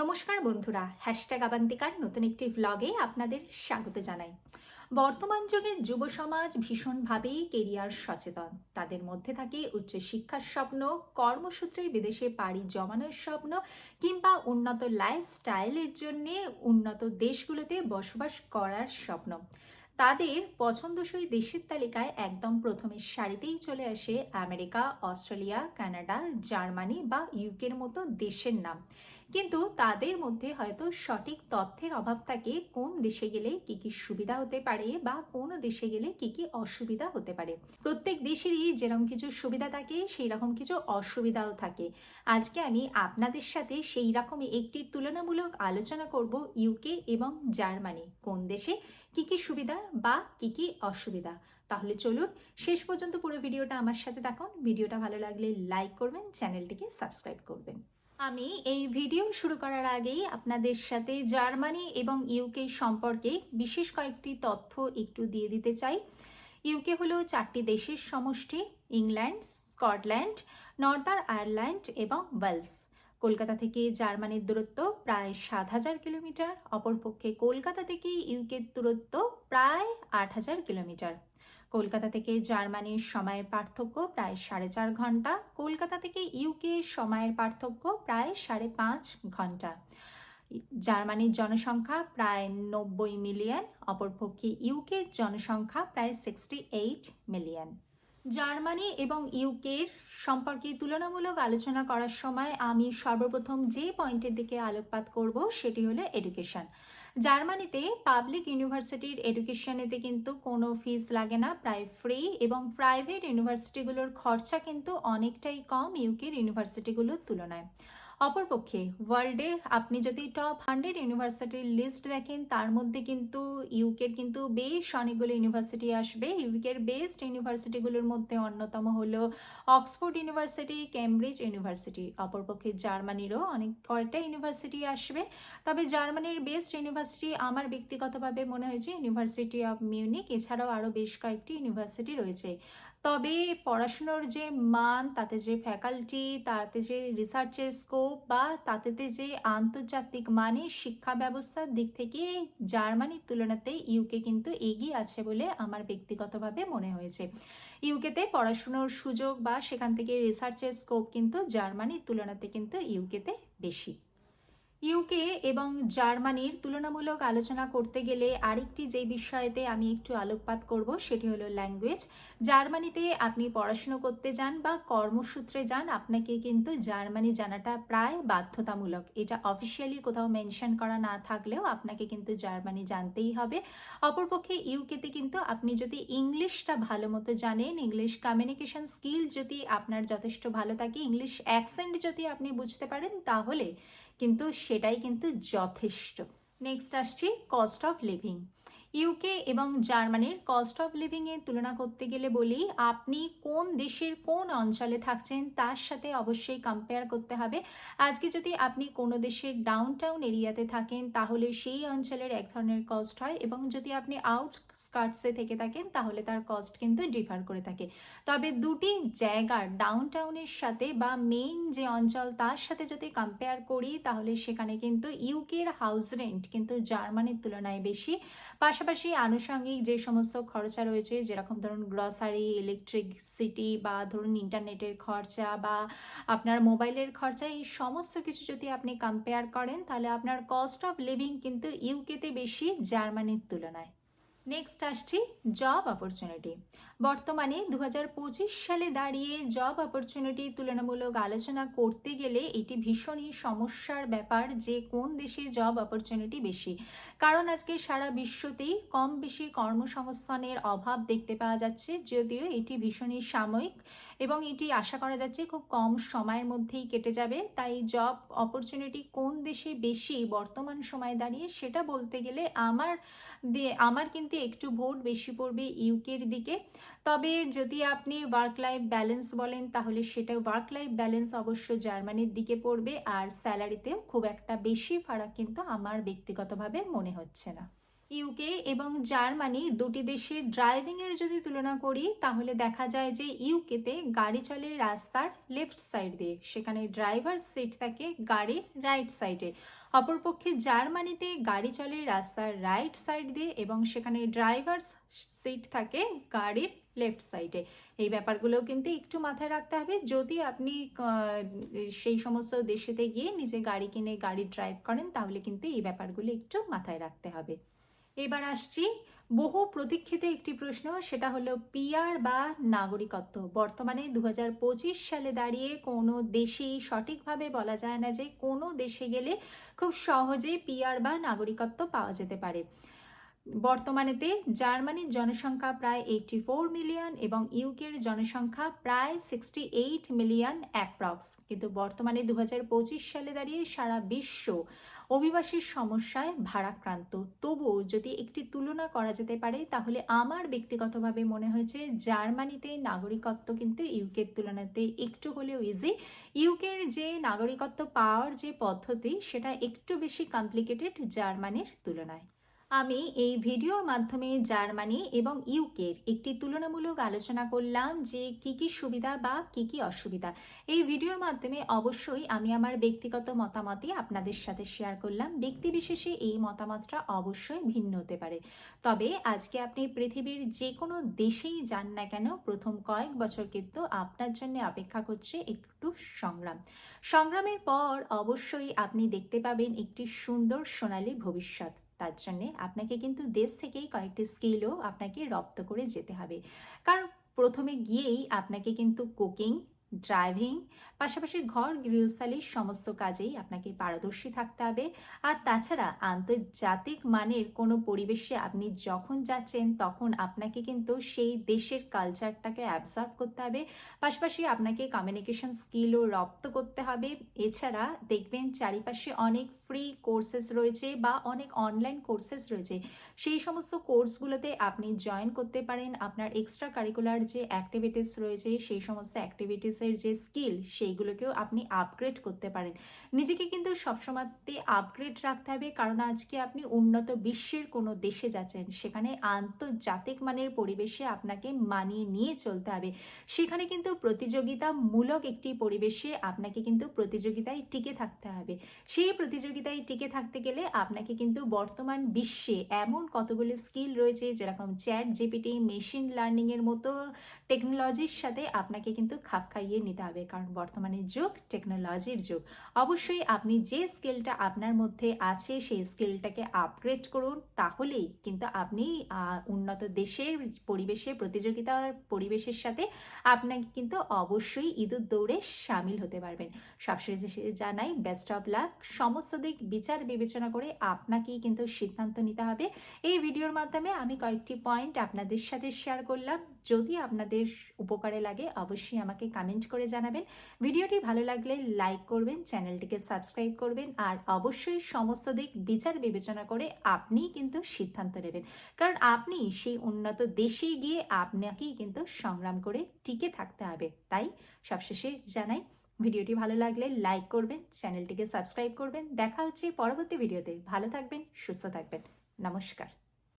নমস্কার বন্ধুরা হ্যাশট্যাগ আবান্তিকার নতুন একটি ভ্লগে আপনাদের স্বাগত জানাই। বর্তমান যুগের যুব সমাজ ভীষণভাবেই কেরিয়ার সচেতন। তাদের মধ্যে থাকে উচ্চশিক্ষার স্বপ্ন, কর্মসূত্রে বিদেশে পাড়ি জমানোর স্বপ্ন, কিংবা উন্নত লাইফস্টাইলের জন্যে উন্নত দেশগুলোতে বসবাস করার স্বপ্ন। তাদের পছন্দসই দেশের তালিকায় একদম প্রথমের সারিতেই চলে আসে আমেরিকা, অস্ট্রেলিয়া, কানাডা, জার্মানি বা ইউকের মতো দেশের নাম। কিন্তু তাদের মধ্যে হয়তো সঠিক তথ্যের অভাব থাকে কোন দেশে গেলে কি কি সুবিধা হতে পারে বা কোন দেশে গেলে কি কি অসুবিধা হতে পারে। প্রত্যেক দেশেরই যেরকম কিছু সুবিধা থাকে সেই রকম কিছু অসুবিধাও থাকে। আজকে আমি আপনাদের সাথে সেই রকমই একটি তুলনামূলক আলোচনা করব ইউকে এবং জার্মানি। কোন দেশে কি কি সুবিধা বা কি কি অসুবিধা? তাহলে চলুন শেষ পর্যন্ত পুরো ভিডিওটা আমার সাথে দেখুন ভিডিওটা ভালো লাগলে লাইক করবেন, চ্যানেলটিকে সাবস্ক্রাইব করবেন। আমি এই ভিডিও শুরু করার আগেই আপনাদের সাথে জার্মানি এবং ইউকে সম্পর্কে বিশেষ কয়েকটি তথ্য একটু দিয়ে দিতে চাই। ইউকে হলো চারটি দেশের সমষ্টি, ইংল্যান্ড, স্কটল্যান্ড নর্দার আয়ারল্যান্ড এবং ওয়েলস। কলকাতা থেকে জার্মানির দূরত্ব প্রায় সাত হাজার কিলোমিটার, অপরপক্ষে কলকাতা থেকে ইউকের দূরত্ব প্রায় আট হাজার কিলোমিটার। কলকাতা থেকে জার্মানির সময়ের পার্থক্য প্রায় সাড়ে চার ঘণ্টা। কলকাতা থেকে ইউকে সময়ের পার্থক্য প্রায় সাড়ে পাঁচ ঘণ্টা। জার্মানির জনসংখ্যা প্রায় নব্বই মিলিয়ন, অপরপক্ষে ইউকের জনসংখ্যা প্রায় সিক্সটি এইট মিলিয়ন। জার্মানি এবং ইউকের সম্পর্কে তুলনামূলক আলোচনা করার সময় আমি সর্বপ্রথম যে পয়েন্টের দিকে আলোকপাত করব সেটি হলো এডুকেশন। জার্মানিতে পাবলিক ইউনিভার্সিটির এডুকেশনেতে কিন্তু কোনো ফিস লাগে না, প্রায় ফ্রি এবং প্রাইভেট ইউনিভার্সিটিগুলোর খরচা কিন্তু অনেকটাই কম ইউকের ইউনিভার্সিটিগুলোর তুলনায়। অপরপক্ষে ওয়ার্ল্ডের আপনি যদি টপ হান্ড্রেড ইউনিভার্সিটির লিস্ট দেখেন, তার মধ্যে কিন্তু ইউকের কিন্তু বেশ অনেকগুলো ইউনিভার্সিটি আসবে। ইউকের বেস্ট ইউনিভার্সিটিগুলোর মধ্যে অন্যতম হলো অক্সফোর্ড ইউনিভার্সিটি কেমব্রিজ ইউনিভার্সিটি অপরপক্ষে জার্মানিরও অনেক কয়টা ইউনিভার্সিটি আসবে। তবে জার্মানির বেস্ট ইউনিভার্সিটি আমার ব্যক্তিগতভাবে মনে হয়েছে ইউনিভার্সিটি অফ মিউনিক এছাড়াও আরও বেশ কয়েকটি ইউনিভার্সিটি রয়েছে। তবে পড়াশুনোর যে মান, তাতে যে ফ্যাকাল্টি তাতে যে রিসার্চের স্কোপ বা তাতে যে আন্তর্জাতিক মানের শিক্ষা ব্যবস্থার দিক থেকে জার্মানির তুলনাতে ইউকে কিন্তু এগিয়ে আছে বলে আমার ব্যক্তিগতভাবে মনে হয়েছে। ইউকেতে পড়াশুনোর সুযোগ বা সেখান থেকে রিসার্চের স্কোপ কিন্তু জার্মানির তুলনাতে কিন্তু ইউকেতে বেশি। ইউকে এবং জার্মানির তুলনামূলক আলোচনা করতে গেলে আরেকটি যে বিষয়েতে আমি একটু আলোকপাত করব সেটি হলো ল্যাঙ্গুয়েজ। জার্মানিতে আপনি পড়াশুনো করতে যান বা কর্মসূত্রে যান, আপনাকে কিন্তু জার্মানি জানাটা প্রায় বাধ্যতামূলক। এটা অফিসিয়ালি কোথাও মেনশন করা না থাকলেও আপনাকে কিন্তু জার্মানি জানতেই হবে। অপরপক্ষে ইউকেতে কিন্তু আপনি যদি ইংলিশটা ভালো মতো জানেন, ইংলিশ কমিউনিকেশন স্কিল যদি আপনার যথেষ্ট ভালো থাকে, ইংলিশ অ্যাকসেন্ট যদি আপনি বুঝতে পারেন, তাহলে কিন্তু সেটাই কিন্তু যথেষ্ট। নেক্সট আসছি কস্ট অফ লিভিং ইউকে এবং জার্মানির কস্ট অফ লিভিংয়ের তুলনা করতে গেলে বলি, আপনি কোন দেশের কোন অঞ্চলে থাকছেন তার সাথে অবশ্যই কম্পেয়ার করতে হবে। আজকে যদি আপনি কোনো দেশের ডাউন টাউন এরিয়াতে থাকেন, তাহলে সেই অঞ্চলের এক ধরনের কস্ট হয় এবং যদি আপনি আউটস্কার্টসে থেকে থাকেন, তাহলে তার কস্ট কিন্তু ডিফার করে থাকে। তবে দুটি জায়গার ডাউন টাউনের সাথে বা মেইন যে অঞ্চল, তার সাথে যদি কম্পেয়ার করি, তাহলে সেখানে কিন্তু ইউকের হাউস রেন্ট কিন্তু জার্মানির তুলনায় বেশি। পাশাপাশি আনুষঙ্গিক যে সমস্ত খরচা রয়েছে, যেরকম ধরুন গ্রসারি ইলেকট্রিসিটি বা ধরুন ইন্টারনেটের খরচা বা আপনার মোবাইলের খরচা, এই সমস্ত কিছু যদি আপনি কম্পেয়ার করেন, তাহলে আপনার কস্ট অফ লিভিং কিন্তু ইউকেতে বেশি জার্মানির তুলনায়। নেক্সট আসছি জব অপরচুনিটি বর্তমানে দু হাজার পঁচিশ সালে দাঁড়িয়ে জব অপরচুনিটি তুলনামূলক আলোচনা করতে গেলে এটি ভীষণই সমস্যার ব্যাপার যে কোন দেশে জব অপরচুনিটি বেশি। কারণ আজকে সারা বিশ্বতেই কম বেশি কর্মসংস্থানের অভাব দেখতে পাওয়া যাচ্ছে, যদিও এটি ভীষণই সাময়িক এবং এটি আশা করা যাচ্ছে খুব কম সময়ের মধ্যেই কেটে যাবে। তাই জব অপরচুনিটি কোন দেশে বেশি বর্তমান সময় দাঁড়িয়ে সেটা বলতে গেলে আমার আমার কিন্তু একটু ভোট বেশি পড়বে ইউকের দিকে। তবে যদি আপনি ওয়ার্ক লাইফ ব্যালেন্স বলেন, তাহলে সেটা ওয়ার্ক লাইফ ব্যালেন্স অবশ্য জার্মানির দিকে পড়বে, আর স্যালারিতেও খুব একটা বেশি ফারাক কিন্তু আমার ব্যক্তিগতভাবে মনে হচ্ছে না। ইউকে এবং জার্মানি দুটি দেশের ড্রাইভিংয়ের যদি তুলনা করি, তাহলে দেখা যায় যে ইউকেতে গাড়ি চলে রাস্তার লেফট সাইড দিয়ে সেখানে ড্রাইভার সিট থাকে গাড়ির রাইট সাইডে অপরপক্ষে জার্মানিতে গাড়ি চলে রাস্তার রাইট সাইড দিয়ে এবং সেখানে ড্রাইভার সিট থাকে গাড়ির লেফট সাইডে। এই ব্যাপারগুলোও কিন্তু একটু মাথায় রাখতে হবে। যদি আপনি সেই সমস্ত দেশেতে গিয়ে নিজে গাড়ি কিনে গাড়ি ড্রাইভ করেন, তাহলে কিন্তু এই ব্যাপারগুলো একটু মাথায় রাখতে হবে। এবার আসছি বহু প্রতীক্ষিত একটি প্রশ্ন, সেটা হলো পিআর বা নাগরিকত্ব। বর্তমানে দু হাজার পঁচিশ সালে দাঁড়িয়ে কোনো দেশেই সঠিকভাবে বলা যায় না যে কোনো দেশে গেলে খুব সহজে পিআর বা নাগরিকত্ব পাওয়া যেতে পারে। বর্তমানেতে জার্মানির জনসংখ্যা প্রায় এইটটি ফোর মিলিয়ন এবং ইউকের জনসংখ্যা প্রায় সিক্সটি এইট মিলিয়ন অ্যাপ্রক্স। কিন্তু বর্তমানে দু হাজার পঁচিশ সালে দাঁড়িয়ে সারা বিশ্ব অভিবাসীর সমস্যায় ভারাক্রান্ত। তবুও যদি একটি তুলনা করা যেতে পারে, তাহলে আমার ব্যক্তিগতভাবে মনে হয়েছে জার্মানিতে নাগরিকত্ব কিন্তু ইউকের তুলনাতে একটু হলেও ইজি ইউকের যে নাগরিকত্ব পাওয়ার যে পদ্ধতি, সেটা একটু বেশি কমপ্লিকেটেড জার্মানির তুলনায়। আমি এই ভিডিওর মাধ্যমে জার্মানি এবং ইউকের একটি তুলনামূলক আলোচনা করলাম যে কি কি সুবিধা বা কি কি অসুবিধা। এই ভিডিওর মাধ্যমে অবশ্যই আমি আমার ব্যক্তিগত মতামতই আপনাদের সাথে শেয়ার করলাম। ব্যক্তি বিশেষে এই মতামতটা অবশ্যই ভিন্ন হতে পারে। তবে আজকে আপনি পৃথিবীর যে কোনো দেশেই যান না কেন, প্রথম কয়েক বছর কিন্তু আপনার জন্য অপেক্ষা করছে একটু সংগ্রাম। সংগ্রামের পর অবশ্যই আপনি দেখতে পাবেন একটি সুন্দর সোনালী ভবিষ্যৎ। তার জন্যে আপনাকে কিন্তু দেশ থেকেই কয়েকটি স্কিলও আপনাকে রপ্ত করে যেতে হবে। কারণ প্রথমে গিয়েই আপনাকে কিন্তু কুকিং ড্রাইভিং, পাশাপাশি ঘর গৃহস্থালির সমস্ত কাজেই আপনাকে পারদর্শী থাকতে হবে। আর তাছাড়া আন্তর্জাতিক মানের কোনো পরিবেশে আপনি যখন যাচ্ছেন, তখন আপনাকে কিন্তু সেই দেশের কালচারটাকে অ্যাবজর্ভ করতে হবে। পাশাপাশি আপনাকে কমিউনিকেশন স্কিলও রপ্ত করতে হবে। এছাড়া দেখবেন চারিপাশে অনেক ফ্রি কোর্সেস রয়েছে বা অনেক অনলাইন কোর্সেস রয়েছে। সেই সমস্ত কোর্সগুলোতে আপনি জয়েন করতে পারেন। আপনার এক্সট্রা কারিকুলার যে অ্যাক্টিভিটিস রয়েছে, সেই সমস্ত অ্যাক্টিভিটিসের যে স্কিল সেইগুলোকেও আপনি আপগ্রেড করতে পারেন। নিজেকে কিন্তু সবসময়তে আপগ্রেড রাখতে হবে, কারণ আজকে আপনি উন্নত বিশ্বের কোনো দেশে যাচ্ছেন, সেখানে আন্তর্জাতিক মানের পরিবেশে আপনাকে মানিয়ে নিয়ে চলতে হবে। সেখানে কিন্তু প্রতিযোগিতামূলক একটি পরিবেশে আপনাকে কিন্তু প্রতিযোগিতায় টিকে থাকতে হবে। সেই প্রতিযোগিতায় টিকে থাকতে গেলে আপনাকে কিন্তু বর্তমান বিশ্বে এমন কতগুলো স্কিল রয়েছে, যেরকম চ্যাট জিপিটি মেশিন লার্নিংয়ের মতো টেকনোলজির সাথে আপনাকে কিন্তু খাপ খাইয়ে নিতে হবে, কারণ বর্তমানে যুগ টেকনোলজির যুগ। অবশ্যই আপনি যে স্কিলটা আপনার মধ্যে আছে, সেই স্কিলটাকে আপগ্রেড করুন, তাহলেই কিন্তু আপনি উন্নত দেশের পরিবেশে প্রতিযোগিতার পরিবেশের সাথে আপনাকে কিন্তু অবশ্যই ইঁদুর দৌড়ে সামিল হতে পারবেন। সবশেষে জানাই বেস্ট অফ লাক সমস্ত দিক বিচার বিবেচনা করে আপনাকেই কিন্তু সিদ্ধান্ত নিতে হবে। এই ভিডিওর মাধ্যমে আমি কয়েকটি পয়েন্ট আপনাদের সাথে শেয়ার করলাম। যদি আপনাদের উপকারে লাগে, অবশ্যই আমাকে কমেন্ট করে জানাবেন। ভিডিওটি ভালো লাগলে লাইক করবেন, চ্যানেলটিকে সাবস্ক্রাইব করবেন, আর অবশ্যই সমস্ত দিক বিচার বিবেচনা করে আপনিই কিন্তু সিদ্ধান্ত নেবেন। কারণ আপনি সেই উন্নত দেশে গিয়ে আপনাকেই কিন্তু সংগ্রাম করে টিকে থাকতে হবে। তাই সবশেষে জানাই, ভিডিওটি ভালো লাগলে লাইক করবেন, চ্যানেলটিকে সাবস্ক্রাইব করবেন। দেখা হচ্ছে পরবর্তী ভিডিওতে। ভালো থাকবেন, সুস্থ থাকবেন। নমস্কার।